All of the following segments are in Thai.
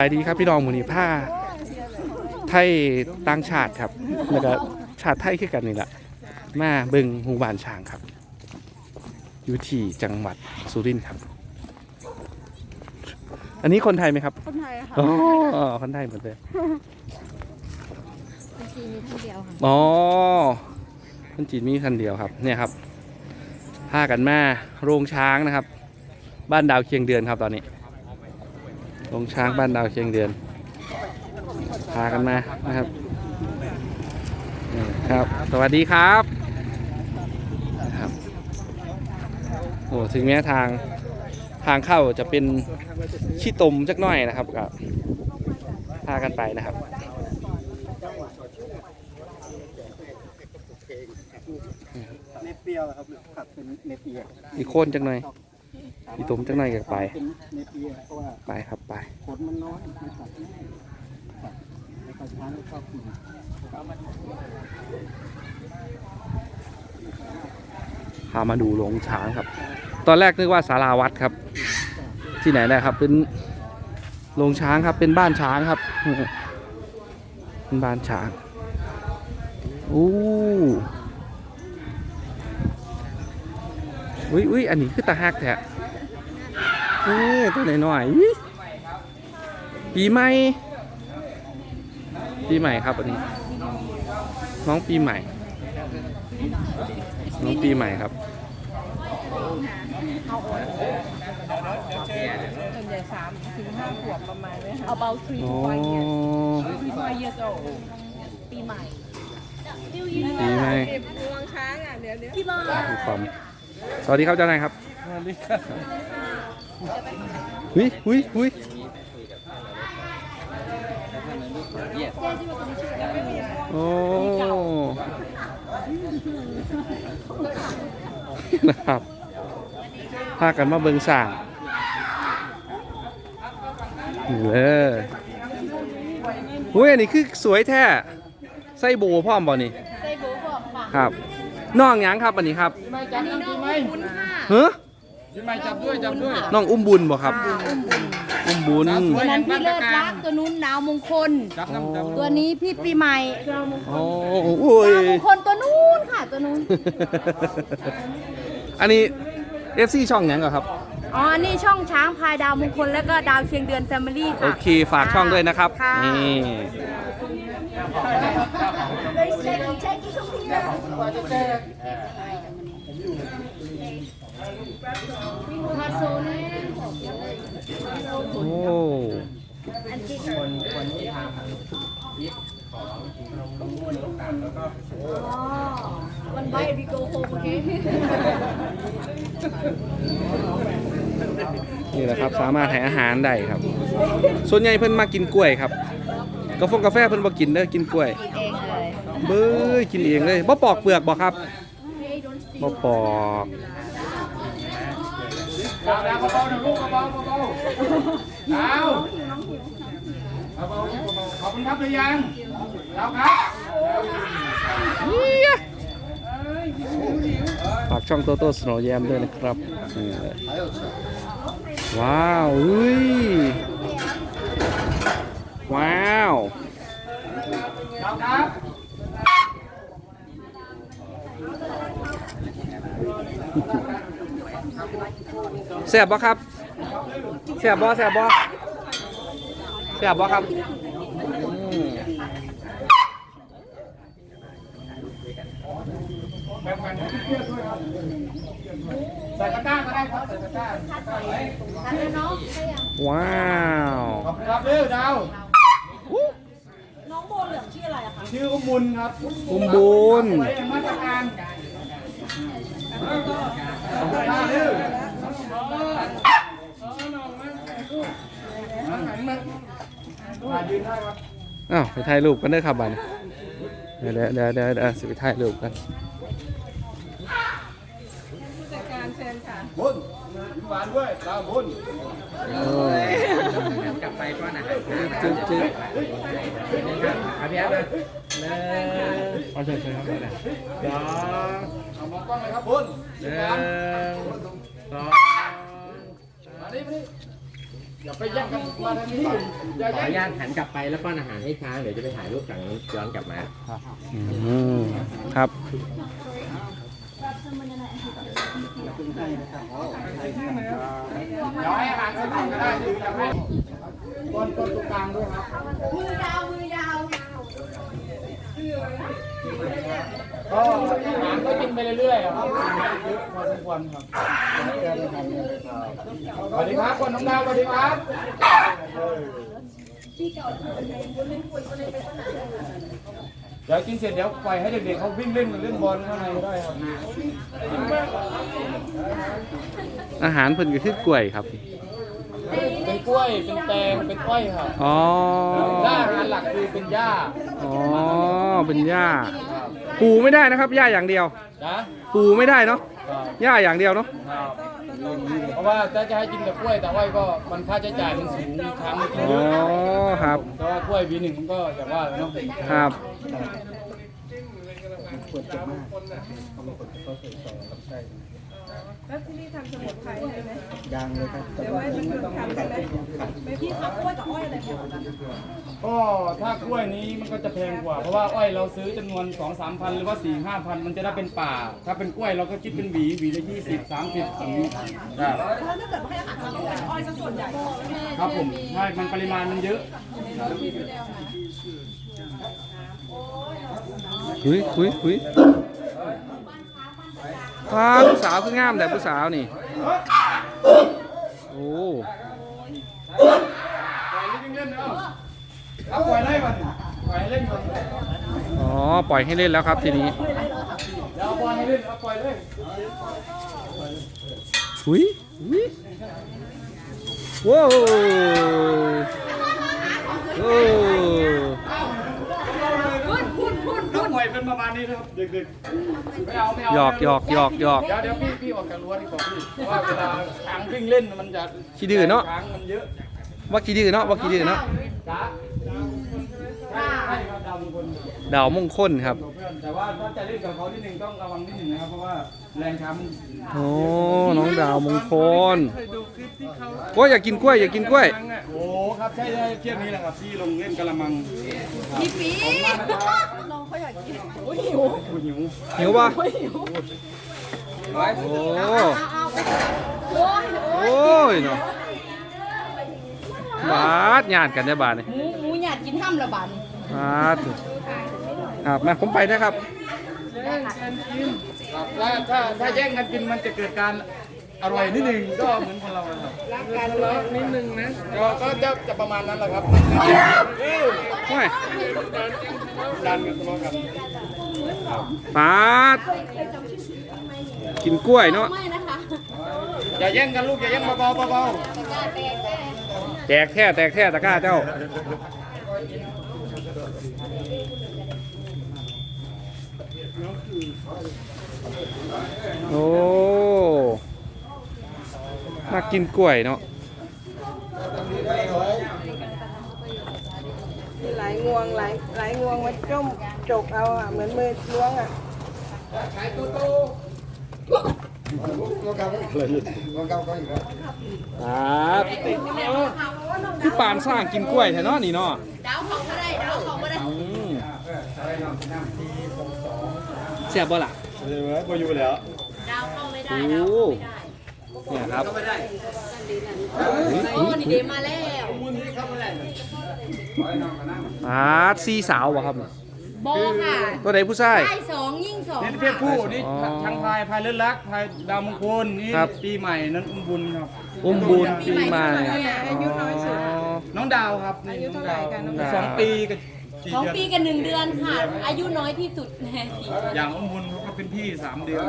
สวัสดีครับพี่น้องหมูนีผ้าไทยต่างชาติครับ แล้วก็ชาติไทยคือกันนี่แหละมาเบิงหมู่บ้านช้างครับ อยู่ที่จังหวัดสุรินทร์ครับ อันนี้คนไทยไหมครับคนไทยค่ะอ๋อคนไทยหมดเลยบัญชีมีท่านเดียวค่ะอ๋อคนจีนมีคันเดียวครับ เนี่ยครับพากันมาโรงช้างนะครับ บ้านดาวเคียงเดือนครับตอนนี้ โรงช้างบ้านดาวเคียงเดือน พากันมานะครับนี่ครับ สวัสดีครับนะครับโอ้ถึงแม้ทางทางเข้าจะเป็นขี้ตมจักหน่อยนะครับก็พากันไปนะครับเนเปียครับขับเป็นเนเปียอีโคนจักหน่อย อีต้มจักหน่อยก็ไปเป็นเนเปียเพราะว่าไปครับไปขนมันน้อยมันขับง่ายขับในกระช้างก็ชอบกินพามาดูโรงช้างครับ ตอนแรกนึกว่าสาราวัดครับ ที่ไหนนะครับ เป็นโรงช้างครับ เป็นบ้านช้างครับ เป็นบ้านช้างอู้อุ้ยอุ้ยอันนี้คือตาฮักแท้ นี่ตัวหน่อยๆอุ๊ยปีใหม่ ปีใหม่ครับอันนี้ น้องปีใหม่ น้องปีใหม่ครับส่วนใหญ่สามถึงห้าขวบประมาณนี้ค่ะ about three อ๋อ to five years three to five years old ปีใหม่ปีใหม่เก็บงวงช้างอะเดี๋ยวเดี๋ยวพี่บอลดูความสวัสดีครับเจ้านายครับ สวัสดีครับ หุยหุยหุยโอ้นะครับพากันมาเบิงสร้างเออหุ้ยอันนี้คือสวยแท้ไส้โบพร้อมบ่นี่ไส้โบ๊บอกค่ะครับน้องหยังครับอันนี้ครับอันนี้น้องคุณค่ะเฮ้อ พี่ไม่จับด้วยจับด้วยน้องอุ้มบุญบ่ครับ อุ้มบุญ ตัวนั้นพี่เลิศรักตัวนู้นดาวมงคล จับน้ำจับตัวนี้พี่ปีใหม่โอ้โอ้ยดาวมงคลตัวนู้นค่ะตัวนู้น อันนี้ FC ช่องหยังก่อนครับ อ๋ออันนี้ช่องช้างพายดาวมงคลแล้วก็ดาวเชียงเดือนแฟมิลี่โอค่ะเค ฝากช่องด้วยนะครับค่ะนี่ โอ้วันไบพี่โกโฮโอเคนี่แหละครับสามารถให้อาหารได้ครับ ส่วนใหญ่เพิ่นมากินกล้วยครับกาแฟกาแฟเพิ่นบ่กินเด้อกินกล้วย เองเลย เบ้ยกินเองเลยบ่ปอกเปลือกบ่ครับบ่ปอก เบาๆเบาๆนะลูกเบาๆเบาๆดาวเบาๆขอบคุณครับหรือยังดาวครับฝากช่องโตโต้สโนว์แยมด้วยนะครับว้าวอุ้ยว้าวดาวครับ แซ่บบ่ครับแซ่บบ่แซ่บบ่แซ่บบ่ครับอืมใส่ตะกร้าก็ได้ครับใส่ตะกร้าว้าวขอบคุณครับเด้อดาวน้องโบเหลืองชื่ออะไรอะคะชื่ออุ้มบุญครับอุ้มบุญไว้อย่างมาตรการข อบคุณครับเด้อมายืนได้ครับอ้าวไปถ่ายรูปกันเด้อครับบัดนเดี๋ยวเดี๋ยวเดี๋ยวเดี๋ยวเดี๋ยวสิไปถ่ายรูปกันจัดการเชิญค่ะบุญยิ้มหวานด้วยดาวบุญโอ้ยกลับไปก่อนนะจึ๊บจึ๊บอาพี่แอ๊บนะหนึ่งเอาเชิญเชิญครับสองเอาม องกล้องเลยครับบุญหยิ้นึ่มหวานงสองมาดิมาดิอย่าไปแย่งกันมาทางนี้อย่าขอแย่องนุญาตหันกลับไปแล้วป้อนอาหารให้ช้างเดี๋ยวจะไปถ่ายรูปหลังย้อนกลับมา อืมครับเดี๋ยวให้อาหารสักหน่อยก็ได้หรืออยากให้คนคนตรงกลางด้วยครับ มือยาวมือยาว ก็อาหารก็กินไปเรื่อยๆครับพอสมควรครับสวัสดีครับคนน้องดาวสวัสดีครับเดี๋ยวกินเสร็จเดี๋ยวปล่อยให้เด็กๆเขาวิ่งเล่นเล่นบอลข้างในได้ครับอาหารเพิ่นก็คือกล้วยครับ เป็นกล้วย เป็นแตง เป็นอ้อยครับอ๋อ หญ้าอาหารหลักคือเป็นหญ้าอ๋อ เป็นหญ้า ปลูไม่ได้นะครับหญ้าอย่างเดียว นะปลูไม่ได้เนาะครับหญ้าอย่างเดียวเนาะ ครับเพราะว่าถ้าจะให้กินแต่กล้วย แต่อ้อยก็มันค่าใช้จ่ายมันสูงช้างมันกินอ๋เยออะครับเพราะว่ากล้วยวีหนึ่งมันก็อย่างว่าเนาะครับ แล้วที่นี่ทำสมุนไพรใช่ไหมยังเลยครับแต่เดี๋ยวว่าไว้เป็นคนทำได้ไหมไม่พี่เอากล้วยกับอ้อยอะไรเหมือนกันก็ถ้ากล้วยนี้มันก็จะแพงกว่า เพราะว่าอ้อยเราซื้อจำนวน 2 3 0 0 0หรือว่า 4 5 0 0 0มันจะได้เป็นป่า ถ้าเป็นกล้วยเราก็คิดเป็นหวีหวีละ20 30อย่างนี้ครับแล้วถ้าเกิดว่าให้อาหารเขาต้องเป็นอ้อยซะส่วนใหญ่ครับผมใช่มันปริมาณมันเยอะคุยคุยคุย ว้าผู้สาวคืองามแต่ผู้สาวนี่ โอ้ปล่อยเล่นเล่นเนาะเอาปล่อยได้ก่อนปล่อยให้เล่นก่อนอ๋อ ปล่อยให้เล่นแล้วครับทีนี้เดี๋ยวเอาบอลให้เล่นเอาปล่อยเลยหุยหุยว้าวโอ้ ก็ปล่อย เป็นประมาณนี้นะครับเด็กๆไม่เอาไม่เอาหยอกหยอกหยอกหยอก เดี๋ยวเดี๋ยวพี่พี่ออกจากรั้วดีกว่าพี่เพราะว่าเวลาช้างวิ่งเล่นมันจะขี้ดื้อเนาะช้างมันเยอะว่าขี้ดื้อเนาะว่าขี้ดื้อเนาะจ้าใช่ใช่ครับดาวมงคลดาวมงคลครับเพื่อนแต่ว่าถ้าจะเล่นกับเขาที่หนึ่งต้องระวังนิดหนึ่งนะครับเพราะว่าแรงช้างมันโอ้น้องดาวมงคลว่าอยากกินกล้วยอยากกินกล้วย โอ้ครับใช่ใช่เที่ยงนี้แหละครับที่ลงเล่นกะละมัง พี่ปีน้ องเขาอยากกินโอ้หิวหิวปะไม่หิวโอ้เอาไปโอ้ยโอ้ยเนาะบาดญาติกันได้บาดนี่หมูหมูหยาดกินห้ามละบันบาดครับมาผมไปนะครับครับถ้าถ้าถ้าแย่งกันกินมันจะเกิดการ อร่อยนิดหนึ่งก็เหมือนคนเราครับรักกันเนาะนิดนึงนะก็ก็จะจะประมาณนั้นแหละครับว้ายดันกันทะเลาะกันบาดกินกล้วยเนาะไม่นะคะอย่าแย่งกันลูกอย่าแย่งเบาๆเบาแตกแท้แตกแท้ตะกร้าเจ้าโอ้ มากินกล้วยเนาะมีหลายงวงหลายหลายงวงมาจ้มจกเอาอะเหมือนมือล้วงอะตัวเก่าก็ตัวเก่าก็อีกแล้วครับคือปานสร้างกินกล้วยแท้เนาะนี่เนาะดาวของก็ได้ดาวของก็ได้อืมเสียบบ่ล่ะๆเลยไหมพออยู่แล้วดาวเข้าไม่ได้โอ้ดาวเข้าไม่ได้ เนี่ยครับโอ้นี่เดมาแล้วปาดซีสาวบ่ครับเนี่ยโบค่ะตัวไหนผู้ชายได้สองยิ่งสองนี่เพศผู้นี่อ๋อทางพายพายเลือดรักพายดาวมงคลนี่ครับ ปีใหม่นั้นอุ้มบุญครับ อุ้มบุญปีใหม่อายุน้อยสุด น้องดาวครับนี่อายุเท่าไหร่กันน้องดาว สองปีกับสี่สองเดือนปีกับหนึ่งเดือนค่ะ อายุน้อยที่สุดแน่สี่อย่างอุ้มบุญเขาก็เป็นพี่สามเดือน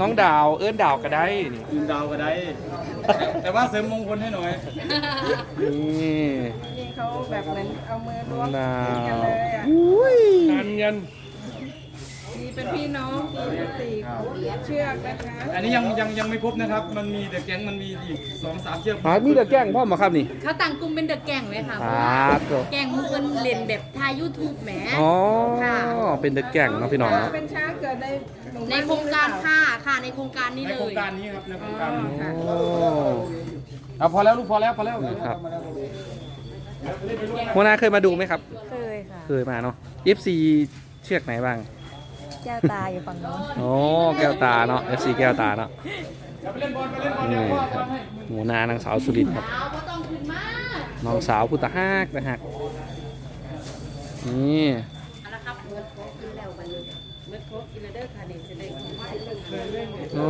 น้องดาวเอิ้นดาวก็ได้นี่ยืนดาวก็ได้ แต่ว่าเสริมมงคลให้หน่อยนี่นี่เขาแบบเหมือนเอามือล้วงดากันวเลยอะ อุ้ยกันยันมี เป็นพี่น้องสี่สี่เชือกนะคะอันนี้ยังยังยังไม่ครบนะครับ มันมีแต่แก๊งมันมีอีกสองสามเชือกหามีแต่แกล้งพ่อมาครับนี่ เขาต่างกลุ่มเป็นเดอะแก่งไหมคะเพปราะว่าาดตัวแก่งมุกมันเล่นแบบทายยูทูบแหม อ๋อ ค่ะ เป็นเด็กแก่งเนาะพี่น้องเนาะ เป็นช้างเกิดในหมู่ในบ้านโครงการค่ะค่ะในโครงการนี้ในเลโครงย การนี้ครับในโครงการโอ้เอาพอแล้วลูกพอแล้วพอแล้วนี่ครับโมนาเคยมาดูไหมครับ เคยค่ะ เคยมาเนาะ FC เชือกไหนบ้าง แก้วตาอยู่ฝั่งโน้นโอ้แก้วตาเนาะ FC แก้วตาเนาะอย่าไปเล่นบอลไปเล่นบอลนี่เดี๋ยวพ่อครับทำให้หมูนานางสาวสุรินทร์ครับน้องสาวพุตตะฮากนะฮะนี่โอ้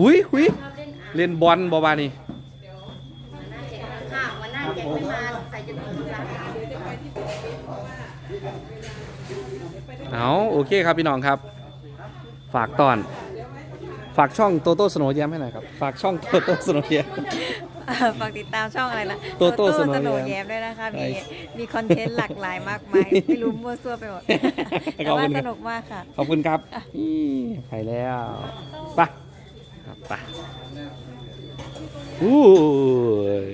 หุยหุยเล่นบอลบอบานี่ ค่ะวันหน้าแจ็คไม่มาใส่จะถึงร้าน เอาโอเคครับพี่น้องครับ ฝากตอน ฝากช่องโตโต้สโนว์แยมให้หน่อยครับ ฝากช่องโตโต้สโนว์แยมฝากติดตามช่องอะไรนะโตโต้สโนว์สโนว์แยแยมมด้วยนะคะใช่มีมีคอนเทนต์หลากหลายมากมาย ไม่รู้มั่วซั่วไปหมดแต่ขอบว่าคุณคสรับนุกมากค่ะ ขอบคุณครับนี่ไปแล้วไปครับไปอู้ย